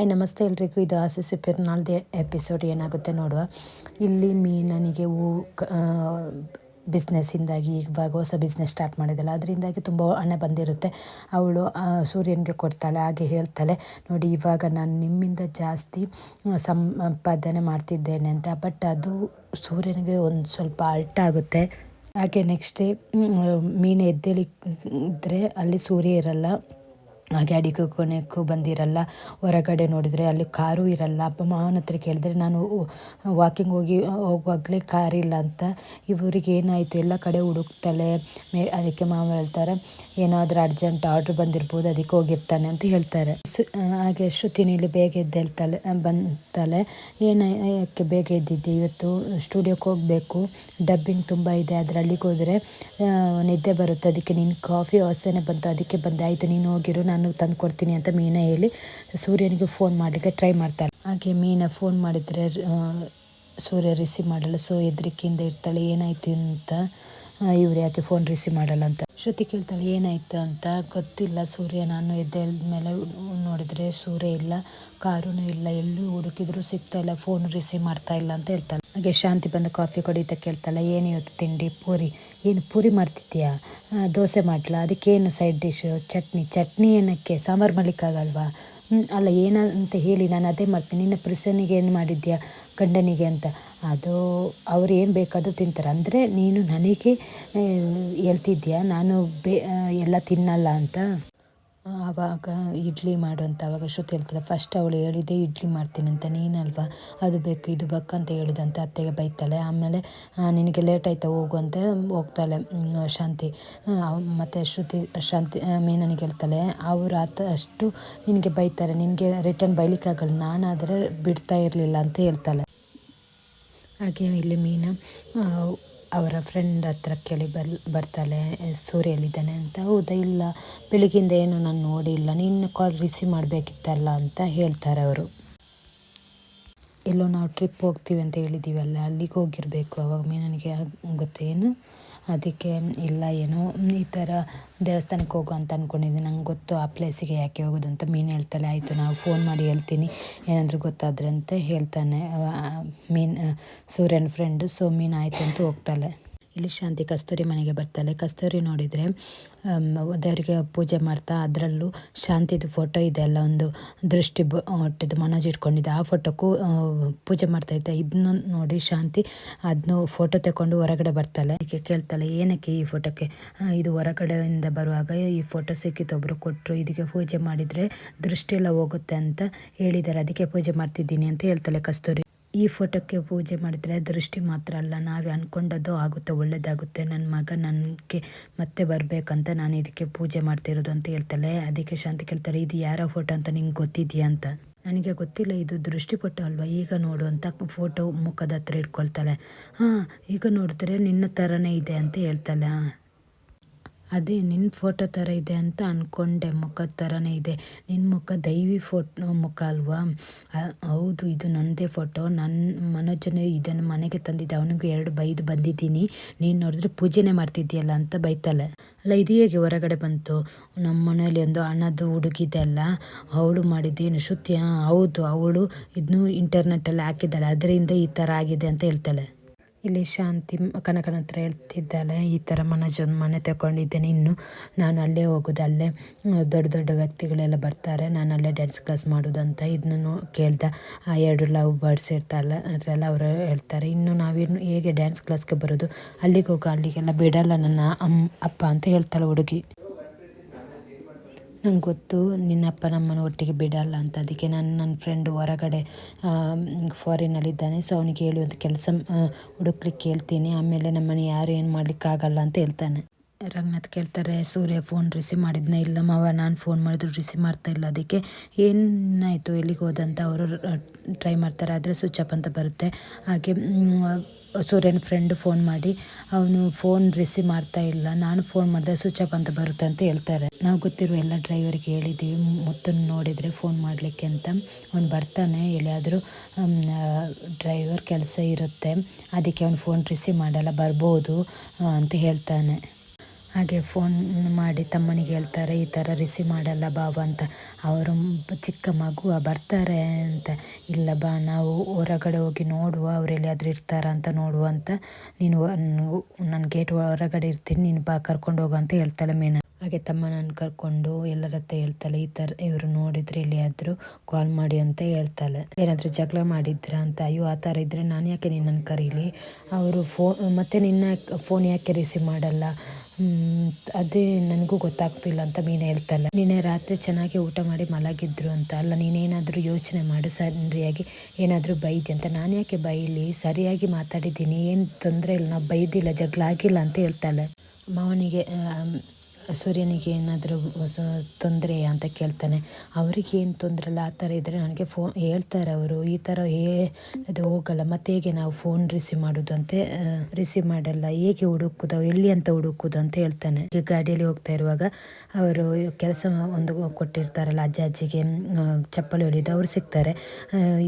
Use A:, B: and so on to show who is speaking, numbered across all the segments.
A: I ನಮಸ್ತೆ ಎಲ್ರಿಗೂ. ಇದು ಆಸಿಸಿ ಪೆರ್ನಾಳ್ದೆ ಎಪಿಸೋಡ್ ಏನಾಗುತ್ತೆ ನೋಡುವ. ಇಲ್ಲಿ ಮೀನನಿಗೆ ಹೂ ಬಿಸ್ನೆಸ್ಸಿಂದಾಗಿ ಇವಾಗ ಹೊಸ ಬಿಸ್ನೆಸ್ ಸ್ಟಾರ್ಟ್ ಮಾಡಿದಲ್ಲ. ಅದರಿಂದಾಗಿ ತುಂಬ ಹಣ ಬಂದಿರುತ್ತೆ. ಅವಳು ಸೂರ್ಯನಿಗೆ ಕೊಡ್ತಾಳೆ, ಹಾಗೆ ಹೇಳ್ತಾಳೆ, ನೋಡಿ, ಇವಾಗ ನಾನು ನಿಮ್ಮಿಂದ ಜಾಸ್ತಿ ಸಂಪಾದನೆ ಮಾಡ್ತಿದ್ದೇನೆ ಅಂತ. ಬಟ್ ಅದು ಸೂರ್ಯನಿಗೆ ಒಂದು ಸ್ವಲ್ಪ ಅಲ್ಟ್ ಆಗುತ್ತೆ. ಹಾಗೆ ನೆಕ್ಸ್ಟ್ ಡೇ ಮೀನು ಎದ್ದೇಳಿದ್ರೆ ಅಲ್ಲಿ ಸೂರ್ಯ ಇರಲ್ಲ. ಹಾಗೆ ಅಡಿಗೆ ಕೊನೆಗೂ ಬಂದಿರಲ್ಲ. ಹೊರಗಡೆ ನೋಡಿದರೆ ಅಲ್ಲಿ ಕಾರು ಇರಲ್ಲ. ಅಪ್ಪ, ಮಾವನ ಹತ್ರ ಕೇಳಿದ್ರೆ ನಾನು ವಾಕಿಂಗ್ ಹೋಗಿ, ಹೋಗುವಾಗಲೇ ಕಾರಿಲ್ಲ ಅಂತ. ಇವರಿಗೆ ಏನಾಯಿತು? ಎಲ್ಲ ಕಡೆ ಹುಡುಕ್ತಾಳೆ. ಮೇ, ಅದಕ್ಕೆ ಮಾವ ಹೇಳ್ತಾರೆ, ಏನಾದರೂ ಅರ್ಜೆಂಟ್ ಆರ್ಡ್ರ್ ಬಂದಿರ್ಬೋದು, ಅದಕ್ಕೆ ಹೋಗಿರ್ತಾನೆ ಅಂತ ಹೇಳ್ತಾರೆ. ಹಾಗೆ ಶ್ರುತಿನಿ ಇಲ್ಲಿ ಬೇಗ ಎದ್ದೇಳ್ತಾಳೆ, ಬಂತಾಳೆ. ಏನಕ್ಕೆ ಬೇಗ ಎದ್ದಿದ್ದೆ ಇವತ್ತು? ಸ್ಟುಡಿಯೋಕ್ಕೆ ಹೋಗಬೇಕು. ಡಬ್ಬಿಂಗ್ ತುಂಬ ಇದೆ ಅದರ ಅಲ್ಲಿಗೆ ಹೋದರೆ ನಿದ್ದೆ ಬರುತ್ತೆ. ಅದಕ್ಕೆ ನಿನ್ನ ಕಾಫಿ ವಾಸನೆ ಬಂತು. ಅದಕ್ಕೆ ಬಂದೆ. ಆಯಿತು, ನೀನು ಹೋಗಿರು. ನಾನು ತಂದು ಕೊಡ್ತೀನಿ ಅಂತ ಮೀನ ಹೇಳಿ ಸೂರ್ಯನಿಗೆ ಫೋನ್ ಮಾಡಲಿಕ್ಕೆ ಟ್ರೈ ಮಾಡ್ತಾಳೆ. ಹಾಗೆ ಮೀನ ಫೋನ್ ಮಾಡಿದರೆ ಸೂರ್ಯ ರಿಸೀವ್ ಮಾಡಲ್ಲ. ಸೊ, ಹೆದರಿಕೆಯಿಂದ ಇರ್ತಾಳೆ, ಏನಾಯ್ತು ಅಂತ ಇವ್ರು ಯಾಕೆ ಫೋನ್ ರಿಸೀವ್ ಮಾಡಲ್ಲ ಅಂತ. ಶ್ರುತಿ ಕೇಳ್ತಾಳೆ, ಏನಾಯ್ತು ಅಂತ. ಗೊತ್ತಿಲ್ಲ ಸೂರ್ಯ, ನಾನು ಮೇಲೆ ನೋಡಿದರೆ ಸೂರ್ಯ ಇಲ್ಲ ಕಾರೂ ಇಲ್ಲ, ಎಲ್ಲೂ ಹುಡುಕಿದ್ರು ಸಿಗ್ತಾ ಇಲ್ಲ ಫೋನ್ ರಿಸೀವ್ ಮಾಡ್ತಾ ಇಲ್ಲ ಅಂತ ಹೇಳ್ತಾಳೆ. ಹಾಗೆ ಶಾಂತಿ ಬಂದು ಕಾಫಿ ಕೊಡಿತ ಕೇಳ್ತಾಳೆ, ಏನು ಇವತ್ತು ತಿಂಡಿ, ಪೂರಿ? ಏನು ಪೂರಿ ಮಾಡ್ತಿದ್ದೀಯಾ? ದೋಸೆ ಮಾಡಲಾ? ಅದಕ್ಕೇನು ಸೈಡ್ ಡಿಶ್ಶು ಚಟ್ನಿ? ಚಟ್ನಿ ಏನಕ್ಕೆ? ಸಾಂಬಾರು ಮಾಡ್ಲಿಕ್ಕಾಗಲ್ವಾ ಅಲ್ಲ, ಏನಂತ ಹೇಳಿ ನಾನು ಅದೇ ಮಾಡ್ತೀನಿ. ನಿನ್ನ ಪುರುಷನಿಗೆ ಏನು ಮಾಡಿದ್ಯಾ ಗಂಡನಿಗೆ ಅಂತ. ಅದು ಅವ್ರು ಏನು ಬೇಕಾದರೂ ತಿಂತಾರೆ. ಅಂದರೆ ನೀನು ನನಗೆ ಹೇಳ್ತಿದ್ಯಾ ನಾನು ಬೇ ಎಲ್ಲ ತಿನ್ನಲ್ಲ ಅಂತ? ಆವಾಗ ಇಡ್ಲಿ ಮಾಡು ಅಂತ ಶ್ರುತಿ ಹೇಳ್ತಾಳೆ, ಫಸ್ಟ್ ಅವಳು ಹೇಳಿದ್ದೆ ಇಡ್ಲಿ ಮಾಡ್ತೀನಿ ಅಂತ, ನೀನಲ್ವಾ? ಅದು ಬೇಕು, ಇದು ಬೇಕು ಅಂತ ಹೇಳಿದಂತೆ ಅತ್ತೆಗೆ ಬೈತಾಳೆ. ಆಮೇಲೆ ನಿನಗೆ ಲೇಟ್ ಆಯ್ತಾ, ಹೋಗು ಅಂತ ಹೋಗ್ತಾಳೆ ಶಾಂತಿ. ಮತ್ತು ಶ್ರುತಿ, ಶಾಂತಿ ಮೀನನಿಗೆ ಹೇಳ್ತಾಳೆ, ಅವರು ಆತ ಅಷ್ಟು ನಿನಗೆ ಬೈತಾರೆ, ನಿನಗೆ ರಿಟರ್ನ್ ಬೈಲಿಕ್ಕಾಗಲ್ಲ, ನಾನಾದರೆ ಬಿಡ್ತಾ ಇರಲಿಲ್ಲ ಅಂತ ಹೇಳ್ತಾಳೆ. ಹಾಗೆ ಇಲ್ಲಿ ಮೀನು ಅವರ ಫ್ರೆಂಡ್ ಹತ್ರ ಕೇಳಿ ಬರ್, ಬರ್ತಾಳೆ ಸೂರ್ಯ ಎಲ್ಲಿದ್ದಾನೆ ಅಂತ. ಹೌದಾ, ಇಲ್ಲ. ಬೆಳಗ್ಗಿಂದ ಏನು ನಾನು ನೋಡಿಲ್ಲ. ನಿನ್ನ ಕಾಲ್ ರಿಸೀವ್ ಮಾಡಬೇಕಿತ್ತಲ್ಲ ಅಂತ ಹೇಳ್ತಾರೆ ಅವರು. ಎಲ್ಲೋ ನಾವು ಟ್ರಿಪ್ ಹೋಗ್ತೀವಿ ಅಂತ ಹೇಳಿದ್ದೀವಲ್ಲ ಅಲ್ಲಿಗೆ ಹೋಗಿರಬೇಕು. ಅವಾಗ ಮೀನನಿಗೆ ಗೊತ್ತೇನು? ಅದಕ್ಕೆ ಇಲ್ಲ ಏನೋ ಈ ಥರ ದೇವಸ್ಥಾನಕ್ಕೆ ಹೋಗು ಅಂತ ಅಂದ್ಕೊಂಡಿದ್ದೆ ನಂಗೆ ಗೊತ್ತು ಆ ಪ್ಲೇಸಿಗೆ ಯಾಕೆ ಹೋಗೋದು ಅಂತ ಮೀನು ಹೇಳ್ತಾಳೆ. ಆಯಿತು ನಾವು ಫೋನ್ ಮಾಡಿ ಹೇಳ್ತೀನಿ. ಏನಾದರೂ ಗೊತ್ತಾದ್ರೆ ಅಂತ ಹೇಳ್ತಾನೆ. ಮೀನು ಸೂರ್ಯನ ಫ್ರೆಂಡು ಸೊ ಮೀನು ಆಯಿತು ಅಂತ ಹೋಗ್ತಾಳೆ. ಇಲ್ಲಿ ಶಾಂತಿ ಕಸ್ತೂರಿ ಮನೆಗೆ ಬರ್ತಾಳೆ ಕಸ್ತೂರಿ ನೋಡಿದರೆ ದೇವರಿಗೆ ಪೂಜೆ ಮಾಡ್ತಾ ಅದರಲ್ಲೂ ಶಾಂತಿದು ಫೋಟೋ ಇದೆ. ಅಲ್ಲ ಒಂದು ದೃಷ್ಟಿ ಹೊಟ್ಟಿದ್ದು ಮನೋಜ್ ಇಟ್ಕೊಂಡಿದ್ದೆ ಆ ಫೋಟೋಕ್ಕೂ ಪೂಜೆ ಮಾಡ್ತಾ ಇದ್ದೆ ಇದನ್ನು ನೋಡಿ ಶಾಂತಿ ಅದನ್ನು ಫೋಟೋ ತಗೊಂಡು ಹೊರಗಡೆ ಬರ್ತಾಳೆ ಈಗ ಕೇಳ್ತಾಳೆ ಏನಕ್ಕೆ ಈ ಫೋಟೋಕ್ಕೆ ಇದು ಹೊರಗಡೆಯಿಂದ ಬರುವಾಗ ಈ ಫೋಟೋ ಸಿಕ್ಕಿತ್ತು ಒಬ್ಬರು ಕೊಟ್ಟರು ಇದಕ್ಕೆ ಪೂಜೆ ಮಾಡಿದರೆ ದೃಷ್ಟಿ ಎಲ್ಲ ಹೋಗುತ್ತೆ ಅಂತ ಹೇಳಿದ್ದಾರೆ. ಅದಕ್ಕೆ ಪೂಜೆ ಮಾಡ್ತಿದ್ದೀನಿ ಅಂತ ಹೇಳ್ತಾಳೆ ಕಸ್ತೂರಿ. ಈ ಫೋಟೋಕ್ಕೆ ಪೂಜೆ ಮಾಡಿದರೆ ದೃಷ್ಟಿ ಮಾತ್ರ ಅಲ್ಲ. ನಾವೇ ಅಂದ್ಕೊಂಡದ್ದು ಆಗುತ್ತೆ, ಒಳ್ಳೇದಾಗುತ್ತೆ. ನನ್ನ ಮಗ ನನಗೆ ಮತ್ತೆ ಬರಬೇಕಂತ ನಾನು ಇದಕ್ಕೆ ಪೂಜೆ ಮಾಡ್ತಿರೋದು ಅಂತ ಹೇಳ್ತಾಳೆ. ಅದಕ್ಕೆ ಶಾಂತಿ ಕೇಳ್ತಾರೆ, ಇದು ಯಾರ ಫೋಟೋ ಅಂತ ನಿಂಗೆ ಗೊತ್ತಿದೆಯಾ? ಅಂತ. ನನಗೆ ಗೊತ್ತಿಲ್ಲ, ಇದು ದೃಷ್ಟಿ ಫೋಟೋ ಅಲ್ವಾ? ಈಗ ನೋಡು ಅಂತ ಫೋಟೋ ಮುಖದ ಹತ್ರ ಇಟ್ಕೊಳ್ತಾಳೆ. ಹಾಂ, ಈಗ ನೋಡಿದ್ರೆ ನಿನ್ನ ಥರನೇ ಇದೆ ಅಂತ ಹೇಳ್ತಾಳೆ. ಹಾಂ. ಅದೇ ನಿನ್ನ ಫೋಟೋ ಥರ ಇದೆ ಅಂತ ಅಂದ್ಕೊಂಡೆ ಮುಖದ ಥರನೇ ಇದೆ. ನಿನ್ನ ಮುಖ ದೈವಿ ಫೋಟೋ ಮುಖ ಅಲ್ವಾ? ಹೌದು, ಇದು ನನ್ನದೇ ಫೋಟೋ ನನ್ನ ಮನೋಜನ ಇದನ್ನು ಮನೆಗೆ ತಂದಿದ್ದೆ, ಅವನಿಗೂ ಎರಡು ಬೈದು ಬಂದಿದ್ದೀನಿ. ನೀನು ನೋಡಿದ್ರೆ ಪೂಜೆನೇ ಮಾಡ್ತಿದ್ದೀಯಲ್ಲ ಅಂತ ಬೈತಾಳೆ. ಅಲ್ಲ, ಇದು ಹೇಗೆ ಹೊರಗಡೆ ಬಂತು? ನಮ್ಮ ಮನೆಯಲ್ಲಿ ಒಂದು ಹಣದ ಹುಡುಗಿದೆ ಅಲ್ಲ, ಅವಳು ಮಾಡಿದ್ದೇನು? ಶ್ರುತಿ ಹೌದು, ಅವಳು ಇದನ್ನು ಇಂಟರ್ನೆಟ್ಟಲ್ಲಿ ಹಾಕಿದ್ದಾಳೆ, ಅದರಿಂದ ಈ ಥರ ಆಗಿದೆ ಅಂತ ಹೇಳ್ತಾಳೆ. ಇಲ್ಲಿ ಶಾಂತಿ ಕನಕನ ಹತ್ರ ಹೇಳ್ತಿದ್ದಾಳೆ. ಈ ಥರ ಮನೋಜನ ಮನೆ ತಗೊಂಡಿದ್ದೇನೆ. ಇನ್ನು ನಾನು ಅಲ್ಲೇ ಹೋಗೋದು, ಅಲ್ಲೇ ದೊಡ್ಡ ದೊಡ್ಡ ವ್ಯಕ್ತಿಗಳೆಲ್ಲ ಬರ್ತಾರೆ. ನಾನು ಅಲ್ಲೇ ಡ್ಯಾನ್ಸ್ ಕ್ಲಾಸ್ ಮಾಡೋದು ಅಂತ ಇದನ್ನು ಕೇಳ್ದೆ. ಆ ಎರಡು ಲವ್ ಬರ್ಡ್ಸ್ ಇರ್ತಾರಲ್ಲ ಅದರೆಲ್ಲ ಅವರು ಹೇಳ್ತಾರೆ. ಇನ್ನು ನಾವಿನ್ನು ಹೇಗೆ ಡ್ಯಾನ್ಸ್ ಕ್ಲಾಸ್ಗೆ ಬರೋದು? ಅಲ್ಲಿಗೆ ಹೋಗೋ, ಅಲ್ಲಿಗೆಲ್ಲ ಬಿಡಲ್ಲ ನನ್ನ ಅಮ್ಮ ಅಪ್ಪ ಅಂತ ಹೇಳ್ತಾಳೆ ಹುಡುಗಿ. ನಂಗೆ ಗೊತ್ತು ನಿನ್ನಪ್ಪ ನಮ್ಮನ ಒಟ್ಟಿಗೆ ಬಿಡಲ್ಲ ಅಂತ. ಅದಕ್ಕೆ ನಾನು ನನ್ನ ಫ್ರೆಂಡ್ ಹೊರಗಡೆ ಫಾರಿನಲ್ಲಿದ್ದಾನೆ ಸೊ ಅವನಿಗೆ ಹೇಳಿ ಒಂದು ಕೆಲಸ ಹುಡುಕ್ಲಿಕ್ಕೆ ಹೇಳ್ತೀನಿ ಆಮೇಲೆ ನಮ್ಮನೆ ಯಾರು ಏನು ಮಾಡಲಿಕ್ಕಾಗಲ್ಲ ಅಂತ ಹೇಳ್ತಾನೆ. ರಂಗನಾಥ್ ಕೇಳ್ತಾರೆ, ಸೂರ್ಯ ಫೋನ್ ರಿಸೀವ್ ಮಾಡಿದ್ನ ಇಲ್ಲ ಮಾವ ನಾನು ಫೋನ್ ಮಾಡಿದ್ರು ರಿಸೀವ್ ಮಾಡ್ತಾ ಇಲ್ಲ. ಅದಕ್ಕೆ ಏನಾಯಿತು, ಎಲ್ಲಿಗೆ ಹೋದಂತ ಅವರು ಟ್ರೈ ಮಾಡ್ತಾರೆ. ಆದರೆ ಸ್ವಿಚ್ ಅಪ್ ಅಂತ ಬರುತ್ತೆ. ಹಾಗೆ ಸೂರ್ಯನ ಫ್ರೆಂಡ್ ಫೋನ್ ಮಾಡಿ, ಅವನು ಫೋನ್ ರಿಸೀವ್ ಮಾಡ್ತಾ ಇಲ್ಲ, ನಾನು ಫೋನ್ ಮಾಡಿದೆ ಸ್ವಿಚ್ ಆಫ್ ಅಂತ ಬರುತ್ತೆ ಅಂತ ಹೇಳ್ತಾರೆ. ನಾವು ಗೊತ್ತಿರುವ ಎಲ್ಲ ಡ್ರೈವರ್ಗೆ ಹೇಳಿದ್ದೀವಿ ಮುತ್ತನ್ನು ನೋಡಿದರೆ ಫೋನ್ ಮಾಡಲಿಕ್ಕೆ ಅಂತ. ಅವ್ನು ಬರ್ತಾನೆ, ಎಲ್ಲಿಯಾದರೂ ಡ್ರೈವರ್ ಕೆಲಸ ಇರುತ್ತೆ, ಅದಕ್ಕೆ ಅವ್ನು ಫೋನ್ ರಿಸೀವ್ ಮಾಡಲ್ಲ, ಬರ್ಬೋದು ಅಂತ ಹೇಳ್ತಾನೆ. ಹಾಗೆ ಫೋನ್ ಮಾಡಿ ತಮ್ಮನಿಗೆ ಹೇಳ್ತಾರೆ, ಈ ಥರ ರಿಸೀವ್ ಮಾಡಲ್ಲ ಬಾಬಾ ಅಂತ. ಅವರು ಚಿಕ್ಕ ಮಗು ಬರ್ತಾರೆ ಅಂತ. ಇಲ್ಲ ಬಾ, ನಾವು ಹೊರಗಡೆ ಹೋಗಿ ನೋಡುವ, ಅವ್ರು ಎಲ್ಲಿಯಾದರೂ ಇರ್ತಾರ ಅಂತ ನೋಡುವ ಅಂತ. ನೀನು ನಾನು ಗೇಟ್ ಹೊರಗಡೆ ಇರ್ತೀನಿ, ನೀನು ಬಾ, ಕರ್ಕೊಂಡು ಹೋಗು ಅಂತ ಹೇಳ್ತಾಳೆ ಮೇನ. ಹಾಗೆ ತಮ್ಮ ನಾನು ಕರ್ಕೊಂಡು ಎಲ್ಲರ ಹತ್ರ ಹೇಳ್ತಾಳೆ, ಈ ಥರ ಇವರು ನೋಡಿದ್ರೆ ಎಲ್ಲಿಯಾದರೂ ಕಾಲ್ ಮಾಡಿ ಅಂತ ಹೇಳ್ತಾಳೆ. ಏನಾದರೂ ಜಗಳ ಮಾಡಿದ್ರ ಅಂತ? ಅಯ್ಯೋ, ಆ ಥರ ಇದ್ದರೆ ನಾನು ಯಾಕೆ ನಿನ್ನನ್ನು ಕರೀಲಿ? ಅವರು ಫೋ, ಮತ್ತೆ ನಿನ್ನ ಫೋನ್ ಯಾಕೆ ರಿಸೀವ್ ಮಾಡಲ್ಲ? ಅದೇ ನನಗೂ ಗೊತ್ತಾಗ್ತಿಲ್ಲ ಅಂತ ಮೀನು ಹೇಳ್ತಾಳೆ. ನಿನ್ನೆ ರಾತ್ರಿ ಚೆನ್ನಾಗಿ ಊಟ ಮಾಡಿ ಮಲಗಿದ್ರು ಅಂತ. ಅಲ್ಲ, ನೀನೇನಾದರೂ ಯೋಚನೆ ಮಾಡು, ಸರಿಯಾಗಿ ಏನಾದರೂ ಬೈದಿ ಅಂತ. ನಾನು ಯಾಕೆ ಬೈಲಿ? ಸರಿಯಾಗಿ ಮಾತಾಡಿದ್ದೀನಿ. ಏನು ತೊಂದರೆ ಇಲ್ಲ. ನಾವು ಬೈದಿಲ್ಲ ಜಗಳ ಆಗಿಲ್ಲ ಅಂತ ಹೇಳ್ತಾಳೆ. ಮಾವನಿಗೆ ಸೂರ್ಯನಿಗೆ ಏನಾದರೂ ತೊಂದರೆ ಅಂತ ಕೇಳ್ತಾನೆ. ಅವರಿಗೆ ಏನು ತೊಂದರೆ ಇಲ್ಲ, ಆ ಥರ ಇದ್ದರೆ ನನಗೆ ಫೋನ್ ಹೇಳ್ತಾರೆ ಅವರು, ಈ ಥರ ಹೇ, ಅದು ಹೋಗಲ್ಲ, ಮತ್ತು ಹೇಗೆ ನಾವು ಫೋನ್ ರಿಸೀವ್ ಮಾಡೋದು ಅಂತೆ ರಿಸೀವ್ ಮಾಡಲ್ಲ, ಹೇಗೆ ಹುಡುಕೋದು, ಎಲ್ಲಿ ಅಂತ ಹುಡುಕುದು ಅಂತ ಹೇಳ್ತಾನೆ. ಈಗ ಗಾಡಿಯಲ್ಲಿ ಹೋಗ್ತಾ ಇರುವಾಗ ಅವರು ಕೆಲಸ ಒಂದು ಕೊಟ್ಟಿರ್ತಾರಲ್ಲ, ಅಜ್ಜ ಅಜ್ಜಿಗೆ ಚಪ್ಪಲಿ ಹೊಡೆಯೋದು ಅವ್ರು ಸಿಗ್ತಾರೆ.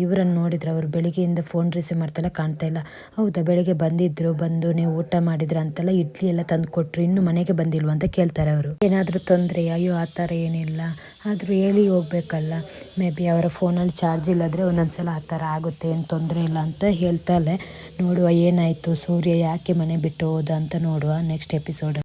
A: ಇವರನ್ನು ನೋಡಿದರೆ ಅವರು ಬೆಳಿಗ್ಗೆಯಿಂದ ಫೋನ್ ರಿಸೀವ್ ಮಾಡ್ತಾರೆ ಕಾಣ್ತಾ ಇಲ್ಲ ಹೌದಾ, ಬೆಳಿಗ್ಗೆ ಬಂದಿದ್ದರು ಬಂದು ನೀವು ಊಟ ಮಾಡಿದ್ರ ಅಂತೆಲ್ಲ, ಇಡ್ಲಿ ಎಲ್ಲ ತಂದು ಕೊಟ್ಟರು ಇನ್ನೂ ಮನೆಗೆ ಬಂದಿಲ್ವ ಅಂತ ಕೇಳ್ತಾರೆ. ಅವರು. ಏನಾದರೂ ತೊಂದರೆ, ಅಯ್ಯೋ, ಆ ಥರ ಏನಿಲ್ಲ. ಆದರೂ ಹೇಳಿ ಹೋಗ್ಬೇಕಲ್ಲ. ಮೇ ಬಿ ಅವರ ಫೋನಲ್ಲಿ ಚಾರ್ಜ್ ಇಲ್ಲಂದರೆ ಒಂದೊಂದು ಸಲ ಆ ಥರ ಆಗುತ್ತೆ, ಏನು ತೊಂದರೆ ಇಲ್ಲ ಅಂತ ಹೇಳ್ತಾಳೆ. ನೋಡುವ ಏನಾಯಿತು, ಸೂರ್ಯ ಯಾಕೆ ಮನೆ ಬಿಟ್ಟು ಹೋದ ಅಂತ ನೋಡುವ ನೆಕ್ಸ್ಟ್ ಎಪಿಸೋಡ್